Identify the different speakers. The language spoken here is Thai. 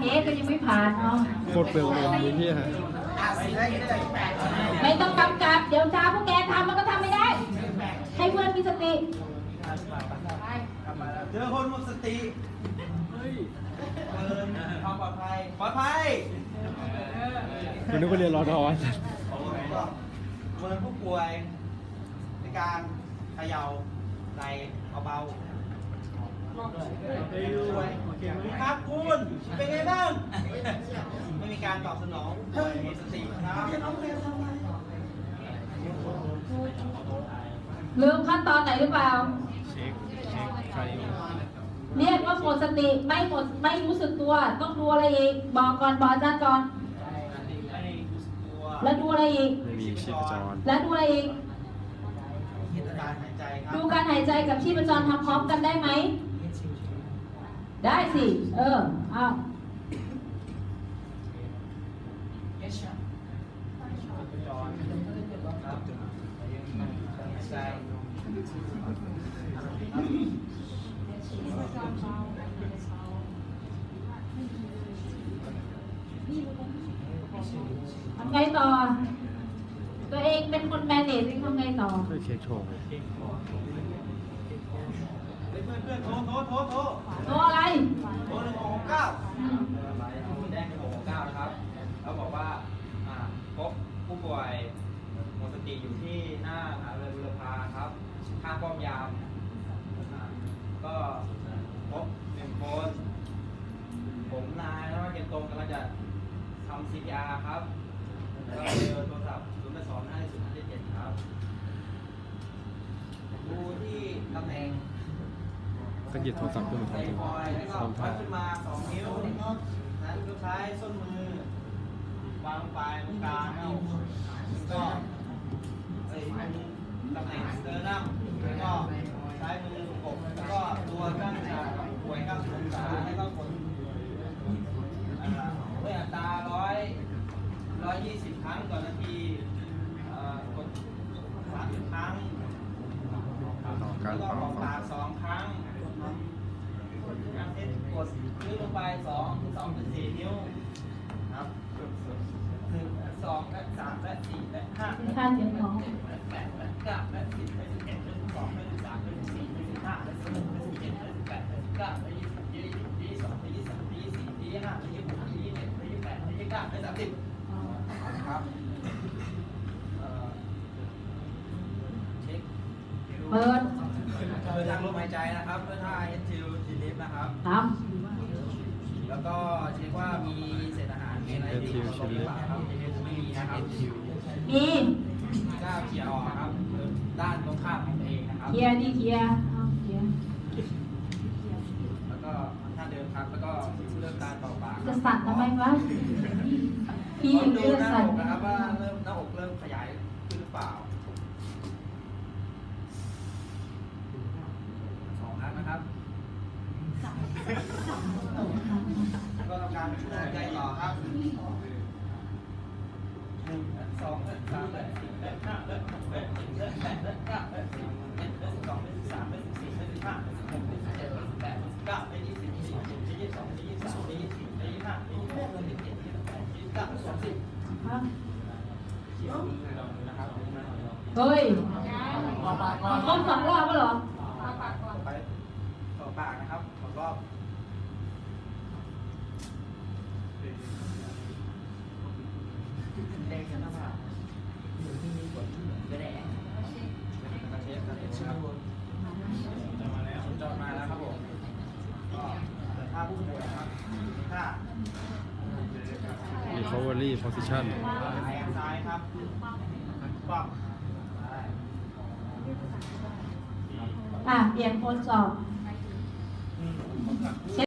Speaker 1: เทสก็ยังไม่ผ่านเนาะ
Speaker 2: โคตรเปลืองลมเลยพี่ฮะ
Speaker 1: ไม่ต้องกำกับ เดี๋ยวจ้าพวกแกทำมันก็ทำไม่ได้ ให้เพื่อนมีสติ
Speaker 3: เจอคนหมดสติเดินความปลอดภัยปลอดภัย
Speaker 2: คุณนึกว่าเรียนรอดอน
Speaker 3: เมินผู้ป่วยในการเขย่าไหลเบาๆด้วย ครับคุณ เป็นไงบ้าง ไม่มีการตอบสนองผู้ป่วยหมดสตินะครับ
Speaker 1: ลืมขั้นตอนไหนหรือเปล่า
Speaker 2: เช็คเช็คใครอยู่
Speaker 1: เรียกว่าหมดสติไม่หมดไม่รู้สึกตัว ต้องดูอะไรอีก บอกก่อนบอกอาจารย์ก่อน
Speaker 3: ไม่รู้สึกตัว
Speaker 1: แล้วดูอะไรอีก
Speaker 2: ไม่มีชีพจร
Speaker 1: แล้วดูอะไรอีก
Speaker 3: การหายใจครับ
Speaker 1: ดูการหายใจกับชีพจรทำพร้อมกันได้ไหม ได้สิ เออ เอา
Speaker 3: จอนครับหายใจ
Speaker 1: ทำไงต่อ ตัวเองเป็นคนแมเนจทำไงต่อ
Speaker 2: ช่วยเช็คโชว์
Speaker 3: เพื่อนเพื่อนๆโทรโทรโทรโทร
Speaker 1: โตอ ไร
Speaker 3: โทรหนึ่งหกหกเก้า
Speaker 1: ม
Speaker 4: แจ้งหกเก้านะครับแล้วบอกว่าอ่าพบผู้ป่วยหมดสติอยู่ที่หน้ามหาวิทยาลัยบุรพาครับข้างป้อมยามอ่าก็พบหนึ่งคน ผมนายนวัฒน์เกียรตรงกำลังจะทำ CPR ครับก็เจอโทรศัพท์ศูนย์แปดสองห้าศูนย์ห้าเจ็ดครับ ดูที่ตำแหน่ง
Speaker 2: ก็หยิบโทรศัพท์ขึ้นมา
Speaker 3: ใส่
Speaker 2: ทำตัว
Speaker 3: ฟอยล์แล้วก็
Speaker 2: ทำ
Speaker 3: วั
Speaker 2: ท่า
Speaker 3: ขึ้นมาสองนิ้วนั้นก็ใช้ส้นมือวางปลายตรงกลางแล้วก็ใส่ตำแหน่งสเตอร์นัมแล้วก็ใช้มือกบแล้วก็ตัวข้างฉากป่วยข้างองศาแล้วก็กดอ่าด้วยอัตราร้อยร้อยยี่สิบครั้งต่อนาทีอ่ากดสามสิบครั้ง
Speaker 2: การ
Speaker 3: แล้วก็
Speaker 2: เป่า
Speaker 3: ออก
Speaker 2: ฟั
Speaker 3: ปาง กสองครั้งการเทสก ดนิ้วลงไปสองสองถึงสี่นิ้วครับหนึ่งและสองและสามและสี่และห้า
Speaker 1: เป็นค่าเสียงของ
Speaker 3: และแปดและเก้าและสิบและสิบเอ็ดและสิบสองและสิบสามและสิบสี่และสิบห้าและสิบหกและสิบเจ็ดและสิบแปดและสิบเก้าและยี่สิบยี่สิบยี่สองและยี่สิบสามและยี่สิบสี่และยี่สิบห้าและยี่สิบหกและยี่สิบเจ็ดและยี่สิบแปดและยี่สิบเก้าและสามสิบครับเปิ
Speaker 1: ด
Speaker 4: เปิดทางลมหายใจนะครับเพื่อท่า S2 ทีลิฟนะครับ
Speaker 1: ท
Speaker 4: แล้วก็เช็คว่ามีเศษอาหารมีอะไรที่อยู่ตรงหรือเปล่าครับไม่มีนะครับำ
Speaker 1: มี
Speaker 4: ก้าวเขี่ยออกครับ ด้านตรงข้ามของตัวเองนะครับ
Speaker 1: เคลียร์ดิเคลียร์เอาเคลียร์
Speaker 4: แล้วก็ท่าเดิมครับ แล้วก็เริ่มการเป่าปาก
Speaker 1: จะสั่นทำไมวะพี่
Speaker 4: ต้องดู
Speaker 1: เลือด
Speaker 4: หน้า
Speaker 1: สั่น
Speaker 4: อกนะครับว่าเริ่มหน้าอกเริ่มขยายขึ้นหรือเปล่าสองครั้งนะครับ
Speaker 3: แล้วก็ทำการหายใจต่อครับหนึ่งและ สองและสามและสี่และห้าและหกและเจ็ดและแปดและเก้าและสิบเอ็ดและสิบสองและสิบสามและสิบสี่และสิบห้าและสิบหกและสิบเจ็ดและสิบแปดและสิบเก้าและยี่สิบยี่สิบเอ็ดยี่สิบสองยี่สิบสามยี่สิบสี่ยี่สิบห้ายี่สิบหกยี่สิบเจ็ดยี่สิบแปดยี่สิบเก้าสามสิบ
Speaker 1: ครับ
Speaker 4: นะครับ
Speaker 1: เฮ้ยครบสองรอบแล้วเหรอ
Speaker 4: ไปต่อปากนะครับสองรอบ
Speaker 2: recovery position
Speaker 1: อะเปลี่ยนโพสสอบ